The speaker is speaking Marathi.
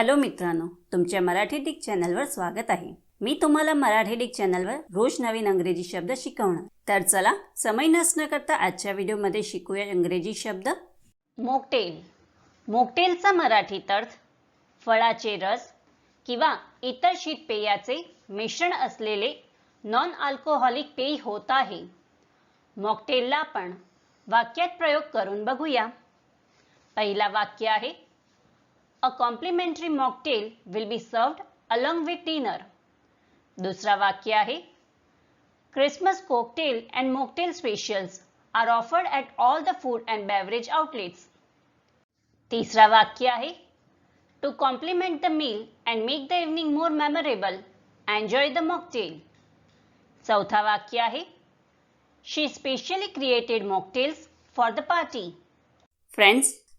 हॅलो मित्रांनो तुमच्या मराठी डिक चॅनलवर स्वागत आहे. मी तुम्हाला मराठी डिक चॅनलवर रोज नवीन अंग्रेजी शब्द शिकवणार. तर चला समय नसणं करता आजच्या व्हिडिओमध्ये शिकूया इंग्रजी शब्द. मोकटेल. मोकटेलचा मराठीत अर्थ फळाचे रस किंवा इतर शीतपेयाचे मिश्रण असलेले नॉन अल्कोहोलिक पेय होत आहे. मॉकटेलला आपण वाक्यात प्रयोग करून बघूया. पहिला वाक्य आहे a complimentary mocktail will be served along with dinner दुसरा वाक्य आहे Christmas cocktail and mocktail specials are offered at all the food and beverage outlets तिसरा वाक्य आहे to complement the meal and make the evening more memorable enjoy the mocktail चौथा वाक्य आहे she specially created mocktails for the party friends